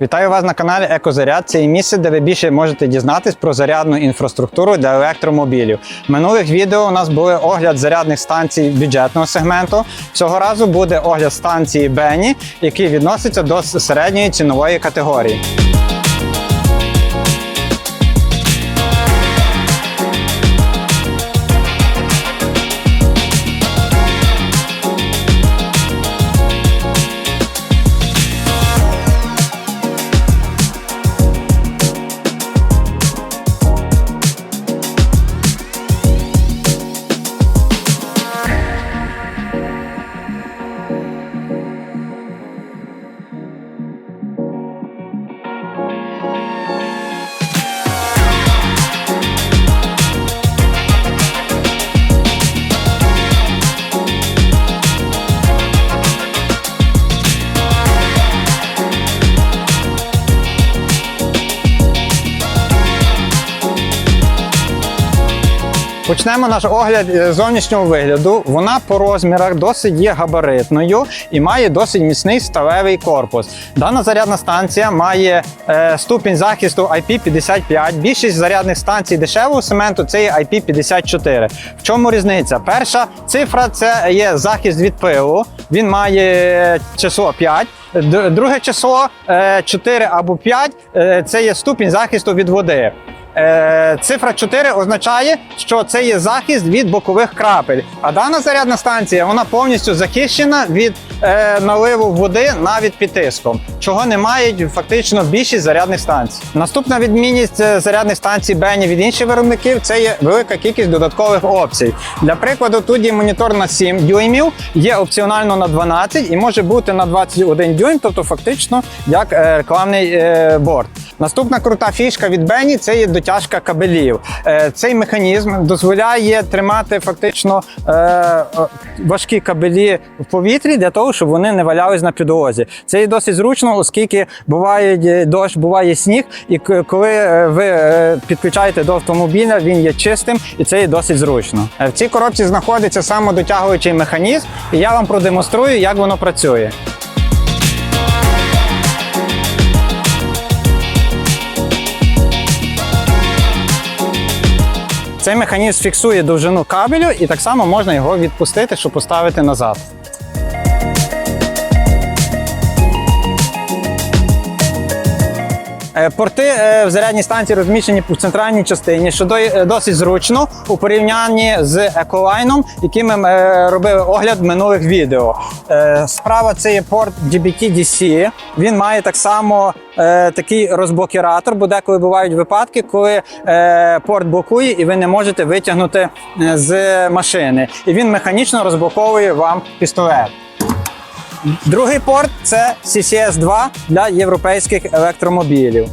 Вітаю вас на каналі Екозаряд. Це місце, де ви більше можете дізнатись про зарядну інфраструктуру для електромобілів. В минулих відео у нас були огляд зарядних станцій бюджетного сегменту. Цього разу буде огляд станції Бені, який відноситься до середньої цінової категорії. Почнемо наш огляд е, зовнішнього вигляду. Вона по розмірах досить є габаритною і має досить міцний сталевий корпус. Дана зарядна станція має е, ступінь захисту IP55. Більшість зарядних станцій дешевого сементу це є IP54. В чому різниця? Перша цифра це є захист від пилу. Він має число 5. Друге число е, 4 або 5 е, це є ступінь захисту від води. Е, Цифра 4 означає, що це є захист від бокових крапель. А дана зарядна станція вона повністю захищена від е, наливу води навіть під тиском, чого не мають фактично більшість зарядних станцій. Наступна відмінність е, зарядних станцій Бені від інших виробників це є велика кількість додаткових опцій. Для прикладу, тут є монітор на 7 дюймів, є опціонально на 12 і може бути на 21 дюйм, тобто фактично як рекламний борт. Наступна крута фішка від Бені це є дотяжка кабелів. Е, Цей механізм дозволяє тримати фактично е, важкі кабелі в повітрі для того, щоб вони не валялись на підлозі. Це є досить зручно, оскільки буває дощ, буває сніг, і коли е, ви підключаєте до автомобіля, він є чистим і це є досить зручно. В цій коробці знаходиться самодотягуючий механізм, і я вам продемонструю, як воно працює. Цей механізм фіксує довжину кабелю і так само можна його відпустити, щоб поставити назад. Порти е, в зарядній станції розміщені в центральній частині, що е, досить зручно у порівнянні з еколайном, яким ми е, робили огляд минулих відео. Е, Справа це є порт GBT-DC. Він має так само е, такий розблокіратор, бо деколи бувають випадки, коли е, порт блокує і ви не можете витягнути е, з машини. І він механічно розблоковує вам пістолет. Другий порт це CCS2 для європейських електромобілів.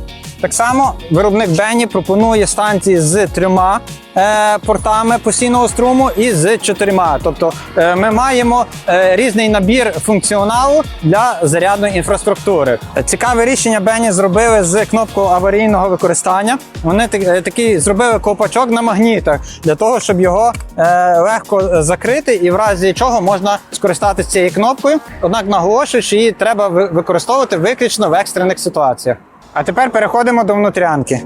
Так само виробник Бені пропонує станції з трьома е, портами постійного струму і з чотирма. Тобто е, ми маємо е, різний набір функціоналу для зарядної інфраструктури. Цікаве рішення Бені зробили з кнопкою аварійного використання. Вони так- такий зробили ковпачок на магнітах для того, щоб його легко закрити, і в разі чого можна скористатися цією кнопкою. Однак наголошую, що її треба використовувати виключно в екстрених ситуаціях. А тепер переходимо до внутрянки.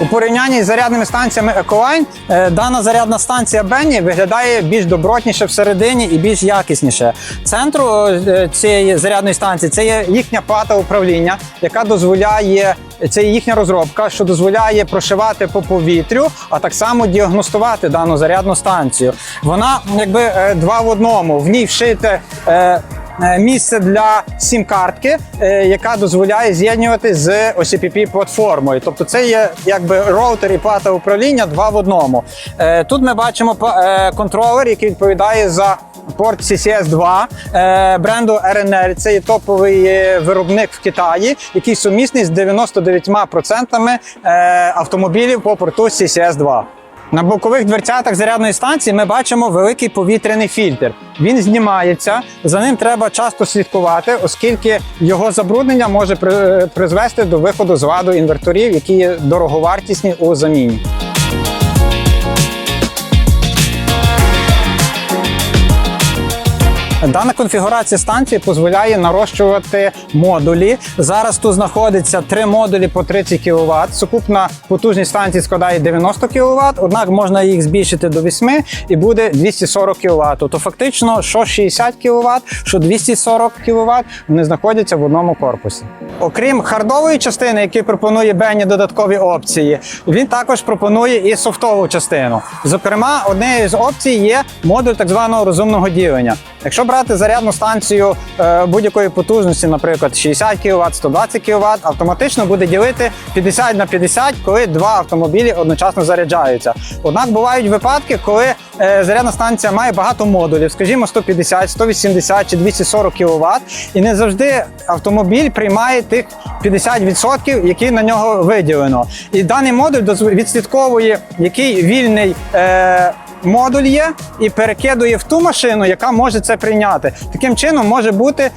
У порівнянні з зарядними станціями Ecoline, е, дана зарядна станція Benny виглядає більш добротніше всередині і більш якісніше. Центру е, цієї зарядної станції це є їхня плата управління, яка дозволяє. Це їхня розробка, що дозволяє прошивати по повітрю, а так само діагностувати дану зарядну станцію. Вона якби е, два в одному. В ній вшите місце для сім-картки, е, яка дозволяє з'єднувати з OCPP платформою. Тобто це є якби роутер і плата управління два в одному. Е, Тут ми бачимо е, контролер, який відповідає за порт CCS2 е, бренду RNL. Це є топовий е, виробник в Китаї, який сумісний з 99% е, автомобілів по порту CCS2. На бокових дверцятах зарядної станції ми бачимо великий повітряний фільтр. Він знімається, за ним треба часто слідкувати, оскільки його забруднення може при- призвести до виходу з ладу інверторів, які є дороговартісні у заміні. Дана конфігурація станції дозволяє нарощувати модулі. Зараз тут знаходиться три модулі по 30 кВт. Сукупна потужність станції складає 90 кВт, однак можна їх збільшити до 8 і буде 240 кВт. То фактично, що 60 кВт, що 240 кВт, вони знаходяться в одному корпусі. Окрім хардової частини, які пропонує Бенні додаткові опції, він також пропонує і софтову частину. Зокрема, однією з опцій є модуль так званого розумного ділення. Якщо брати зарядну станцію е, будь-якої потужності, наприклад, 60 кВт, 120 кВт, автоматично буде ділити 50 на 50, коли два автомобілі одночасно заряджаються. Однак бувають випадки, коли е, зарядна станція має багато модулів, скажімо, 150, 180 чи 240 кВт, і не завжди автомобіль приймає тих 50%, які на нього виділено. І даний модуль відслідковує, який вільний. Е, Модуль є і перекидує в ту машину, яка може це прийняти. Таким чином може бути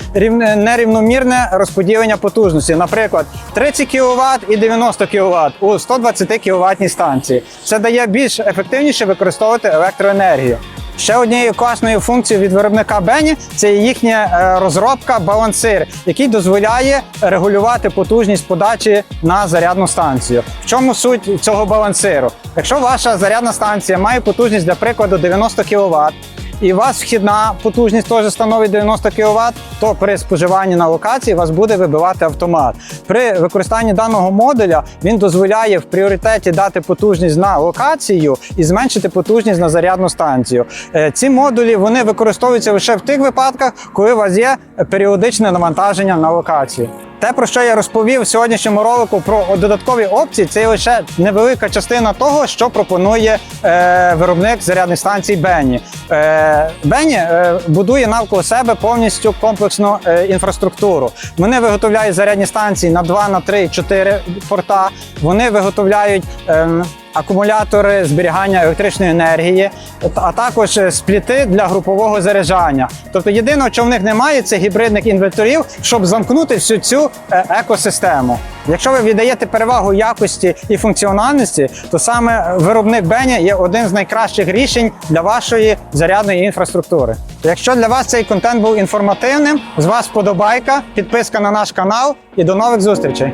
нерівномірне розподілення потужності. Наприклад, 30 кВт і 90 кВт у 120 кВт станції. Це дає більш ефективніше використовувати електроенергію. Ще однією класною функцією від виробника Бені це їхня е, розробка балансир, який дозволяє регулювати потужність подачі на зарядну станцію. В чому суть цього балансиру? Якщо ваша зарядна станція має потужність, для прикладу, 90 кВт, і у вас вхідна потужність теж становить 90 кВт, то при споживанні на локації вас буде вибивати автомат. При використанні даного модуля він дозволяє в пріоритеті дати потужність на локацію і зменшити потужність на зарядну станцію. Е, Ці модулі вони використовуються лише в тих випадках, коли у вас є періодичне навантаження на локації. Те, про що я розповів в сьогоднішньому ролику про додаткові опції, це лише невелика частина того, що пропонує е, виробник зарядних станцій Бенні. Е, Бенні е, будує навколо себе повністю комплексну е, інфраструктуру. Вони виготовляють зарядні станції на 2, на 3, 4 порта. Вони виготовляють. ем, Акумулятори зберігання електричної енергії, а також е, спліти для групового заряджання. Тобто єдиного, що в них немає, це гібридних інверторів, щоб замкнути всю цю е, екосистему. Якщо ви віддаєте перевагу якості і функціональності, то саме виробник Беня є один з найкращих рішень для вашої зарядної інфраструктури. Якщо для вас цей контент був інформативним, з вас подобайка, підписка на наш канал і до нових зустрічей.